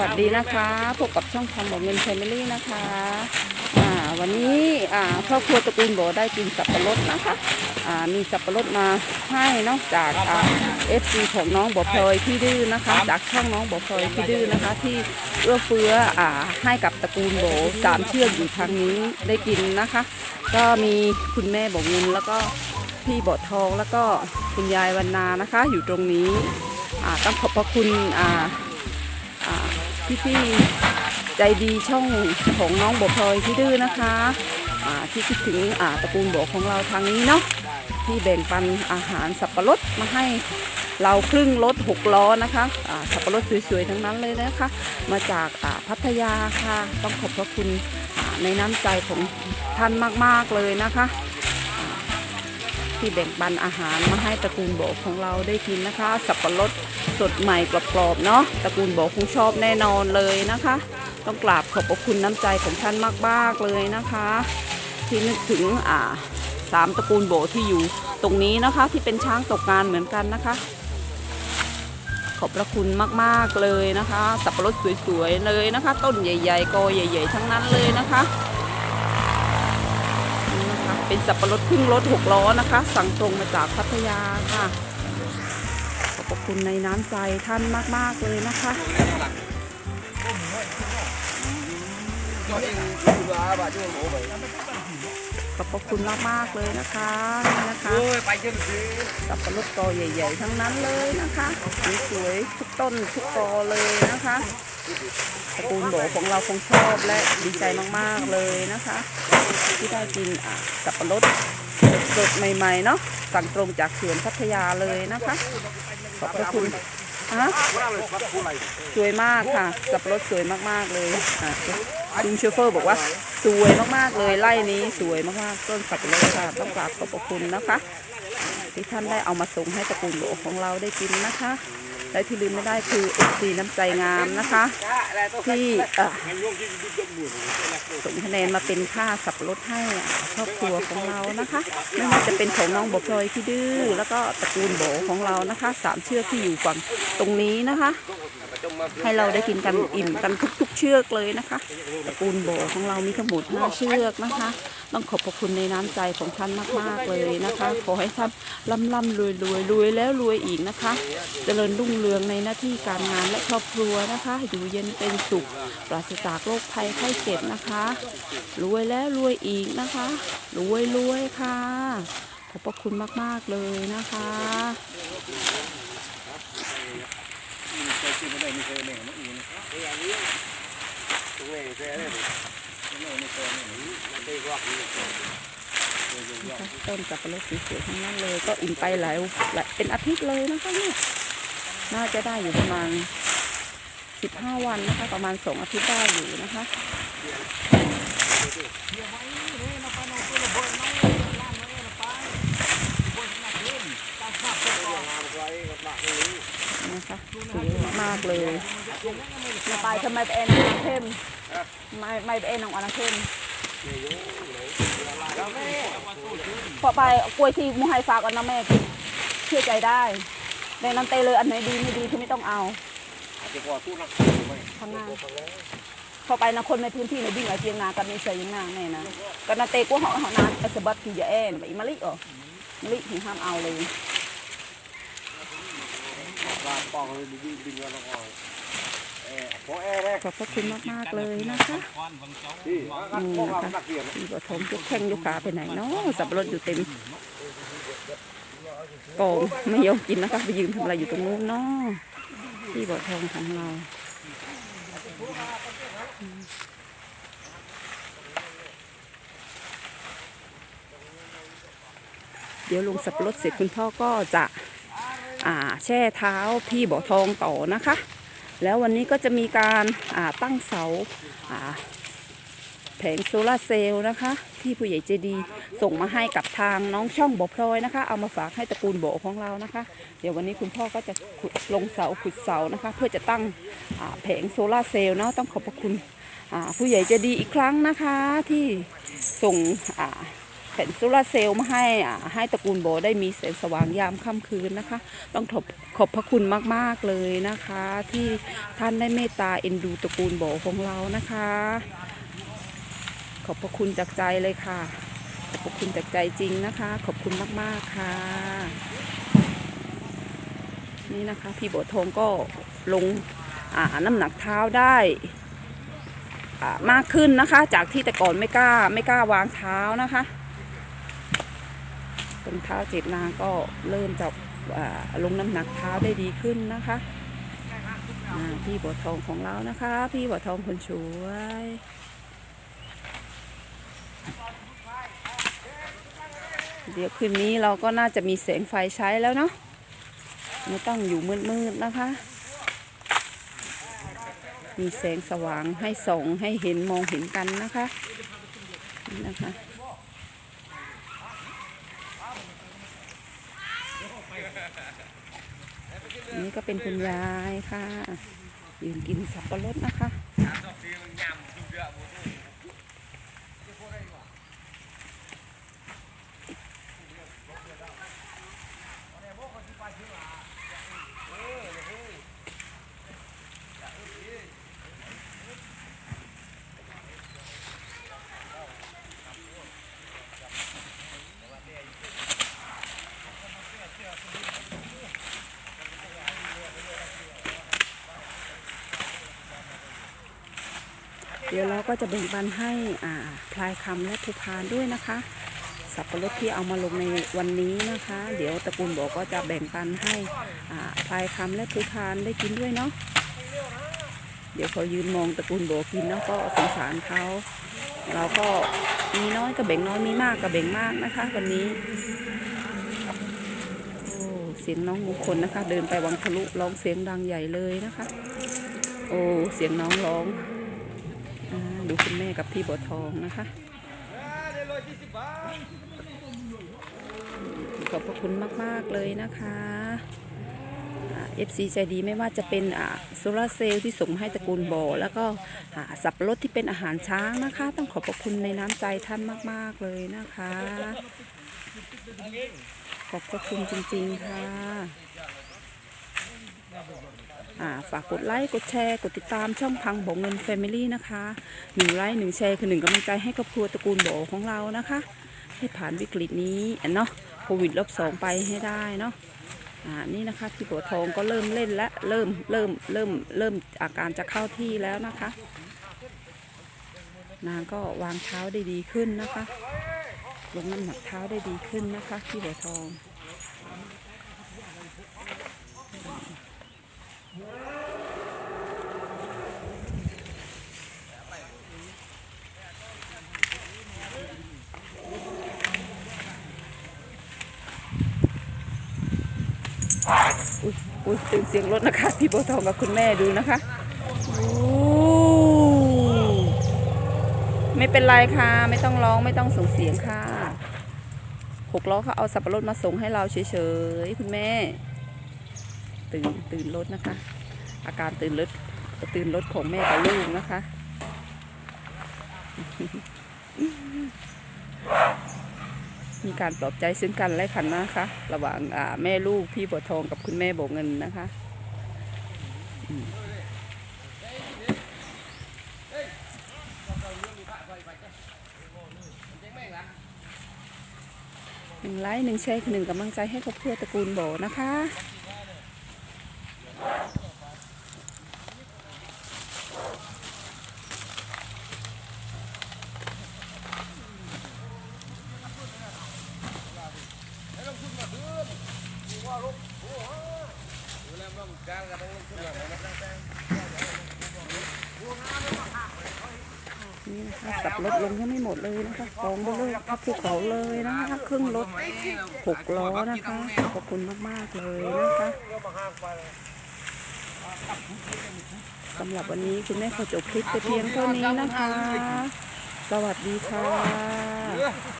วัสดีนะคะพบกับช่องทำบอกเงินแฟมิลี่นะคะอ่าวันนี้อ่าครอบครัวตระกูลโบได้กินสับปะรดนะคะอ่ามีสับปะรดมาให้นอกจากเอฟซีของน้องบอพลอยที่ดื้อนะคะ จากช่องน้องบอพลอยที่ดื้อนะคะ ที่เอื้อเฟื้ออ่าให้กับตระกูลโบสามเชือกอยู่ทางนี้ได้กินนะคะ ก็มีคุณแม่บอกเงินแล้วก็พี่บอทองแล้วก็คุณยายวันนานะคะ อยู่ตรงนี้อ่าต้องขอบพระคุณอ่า พี่ๆใจดีช่องของน้องบกพลอยที่ดื้อนะคะที่คิดถึงตระกูลโบของเราทางนี้เนาะที่แบ่งปันอาหารสับปะรดมาให้เราครึ่งรถหกล้อนะคะอ่าสับปะรดสวยๆทั้งนั้นเลยนะคะ มาจากพัทยาค่ะ ต้องขอบพระคุณในน้ำใจของท่านมากๆเลยนะคะ ที่แบ่งปันอาหารมาให้ตระกูลโบของเราได้กินนะคะ สับปะรดสดใหม่กรอบๆเนาะตระกูลโบคงชอบแน่นอนเลยนะคะ ต้องกราบขอบพระคุณน้ำใจของท่านมากๆเลยนะคะ ที่นึกถึงอ่าสามตระกูลโบที่อยู่ตรงนี้นะคะที่เป็นช้างตกงานเหมือนกันนะคะ ขอบพระคุณมากๆเลยนะคะ สับปะรดสวยๆเลยนะคะ ต้นใหญ่ ๆกอใหญ่ ๆ ทั้งนั้นเลยนะคะ เป็นสับปะรดครึ่งรถหกล้อนะคะ สั่งตรงมาจากพัทยาค่ะ ขอบคุณในน้ำใจท่านมาก ๆ เลยนะคะขอบคุณมากๆเลยนะคะนี่นะคะสับปะรดกอใหญ่ ๆ ทั้งนั้นเลยนะคะสวยๆทุกต้นทุกกอเลยนะคะ ตระกูลโบของเราคงชอบและดีใจมากๆเลยนะคะ ที่ได้กินสับปะรดสดใหม่ๆเนาะสั่งตรงจากสวนพัทยาเลยนะคะ ขอบพระคุณฮะสวยมากค่ะสับปะรดสวยมากๆเลยอะลุงโชฟเฟอร์บอกว่าสวยมากๆเลยไร่นี้สวยมากๆต้นสับปะรดค่ะต้องกราบขอบพระคุณนะคะที่ท่านได้เอามาส่งให้ตระกูลโบของเราได้กินนะคะ และที่ลืมไม่ได้คือเอซีน้ำใจงามนะคะ ที่เออส่งคะแนนมาเป็นค่าสับปะรดให้ครอบครัวของเรานะคะไม่ว่าจะเป็นของน้องบอพลอยที่ดื้อแล้วก็ตระกูลโบของเรานะคะสามเชือกที่อยู่ฝั่งตรงนี้นะคะ ให้เราได้กินกันอิ่มกันทุก ๆ เชือกเลยนะคะตระกูลโบของเรามีทั้งหมดห้าเชือกนะคะ ต้องขอบพระคุณในน้ำใจของท่านมากๆเลยนะคะ ขอให้ท่านร่ำร่ำรวยรวยรวยแล้วรวยอีกนะคะ เจริญรุ่งเรืองในหน้าที่การงานและครอบครัวนะคะ อยู่เย็นเป็นสุข ปราศจากโรคภัยไข้เจ็บนะคะ รวยแล้วรวยอีกนะคะ รวยรวยค่ะขอบพระคุณมาก ๆ เลยนะคะ ต้นสับปะรดสวยๆทั้งนั้นเลย ก็อิ่มไปหลายหลายเป็นอาทิตย์เลยนะคะเนี่ยน่าจะได้อยู่ประมาณ15วันนะคะ ประมาณ2อาทิตย์ได้อยู่นะคะสวยมากๆ เลยมาไปทำไมไปเอ็นองเข้มไม่ไม่ไปเอ็นของอนเข้มพอไปกล้วยที่มูให้ฝากกันนะแม่เชื่อใจได้ในนั้นเตเลยอันไหนดีไม่ดีที่ไม่ต้องเอาข้างหน้าพอไปนะคนในพื้นที่ในดิ้งไอเจียงนากันในเสียงนาแน่นะกันนาเตกูเหาะเหาะนานไอสบัดที่จะแอนไปมาลิอ๋อมาลิถึงห้ามเอาเลย ขอบพระคุณมาก ๆ เลยนะคะนี่นะคะพี่บทมยกแข้งยกขาไปไหนเนาะสับปะรดอยู่เต็มกองไม่ยอมกินนะคะไปยืนทำอะไรอยู่ตรงนู้นเนาะพี่บททองของเราเดี๋ยวลงสับปะรดเสร็จคุณพ่อก็จะอ่า แช่เท้าพี่บ่อทองต่อนะคะ แล้ววันนี้ก็จะมีการตั้งเสาแผงโซลาร์เซลล์นะคะ ที่ผู้ใหญ่ใจดีส่งมาให้กับทางน้องช่องบ่อพลอยนะคะ เอามาฝากให้ตระกูลโบของเรานะคะ เดี๋ยววันนี้คุณพ่อก็จะขุดลงเสาขุดเสานะคะ เพื่อจะตั้งแผงโซลาร์เซลล์เนาะต้องขอบพระคุณผู้ใหญ่ใจดีอีกครั้งนะคะที่ส่งอ แผ่นโซลาร์เซลล์มาให้ให้ตระกูลโบได้มีแสงสว่างยามค่ำคืนนะคะ ต้องขอบขอบพระคุณมากๆเลยนะคะ ที่ท่านได้เมตตาเอ็นดูตระกูลโบของเรานะคะ ขอบพระคุณจากใจเลยค่ะ ขอบพระคุณจากใจจริงนะคะ ขอบคุณมากๆค่ะ นี่นะคะพี่โบทองก็ลงน้ำหนักเท้าได้มากขึ้นนะคะ จากที่แต่ก่อนไม่กล้าไม่กล้าวางเท้านะคะ ตรงเท้าเจ็บนางก็เริ่มจะลงน้ำหนักเท้าได้ดีขึ้นนะคะพี่บัวทองของเรานะคะ พี่บัวทองคนสวยเดี๋ยวคืนนี้เราก็น่าจะมีแสงไฟใช้แล้วเนาะไม่ต้องอยู่มืดๆนะคะ มีแสงสว่างให้ส่องให้เห็นมองเห็นกันนะคะนะคะ นี่ก็เป็นคุณยายค่ะยืนกินสับปะรดนะคะ ดี๋ยวเราก็จะแบ่งปันให้อ่าพลายคำและภูพานด้วยนะคะ สับปะรดที่เอามาลงในวันนี้นะคะ เดี๋ยวตระกูลบอกก็จะแบ่งปันให้อ่าพลายคำและภูพานได้กินด้วยเนาะเดี๋ยวเขายืนมองตระกูลโบกินเนาะก็สงสารเขาเราก็มีน้อยก็แบ่งน้อยมีมากก็แบ่งมากนะคะ วันนี้โอ้เสียงน้องมงคลนะคะ เดินไปวังทะลุร้องเสียงดังใหญ่เลยนะคะ โอ้เสียงน้องร้อง ดูคุณแม่กับพี่บัวทองนะคะขอบพระคุณมาก ๆ เลยนะคะเอฟซีใจดีไม่ว่าจะเป็นโซลาร์เซลล์ที่ส่งให้ตระกูลบ่อแล้วก็อ่าสับปะรดที่เป็นอาหารช้างนะคะ ต้องขอบพระคุณในน้ำใจท่านมาก ๆ เลยนะคะ ขอบพระคุณจริง ๆ ค่ะ ฝากกดไลค์ กดแชร์ กดติดตามช่องพังบอกเงิน Family นะคะหนึ่งไลค์หนึ่งแชร์คือหนึ่งกำลังใจให้ครอบครัวตระกูลโบของเรานะคะ ให้ผ่านวิกฤตนี้เนาะโควิดรอบสองไปให้ได้เนาะอ่านี่นะคะพี่บัวทองก็เริ่มเล่นและเริ่มเริ่มเริ่มเริ่มอาการจะเข้าที่แล้วนะคะ นางก็วางเท้าได้ดีขึ้นนะคะ ลงน้ำหนักเท้าได้ดีขึ้นนะคะพี่บัวทอง อุ้ยอุ้ยตื่นเสียงรถนะคะ พี่โบทองกับคุณแม่ดูนะคะโอ้ไม่เป็นไรค่ะ ไม่ต้องร้องไม่ต้องส่งเสียงค่ะหกล้อเขาเอาสับปะรดมาส่งให้เราเฉยๆคุณแม่ ตื่นตื่นรถนะคะ อาการตื่นรถตื่นรถของแม่กับลูกนะคะ มีการปลอบใจซึ่งกันและกันนะคะ ระหว่างแม่ลูกพี่บัวทองกับคุณแม่โบเงินนะคะหนึ่งไลค์หนึ่งแชร์หนึ่งกำลังใจให้ครอบครัวตระกูลโบนะคะ นี่นะคะสับรถลงยังไม่หมดเลยนะคะกองเลยพับภูเขาเลยนะคะครึ่งรถหกล้อนะคะขอบคุณมากๆเลยนะคะสำหรับวันนี้คุณแม่ขอจบคลิปแต่เพียงเท่านี้นะคะ สวัสดีค่ะ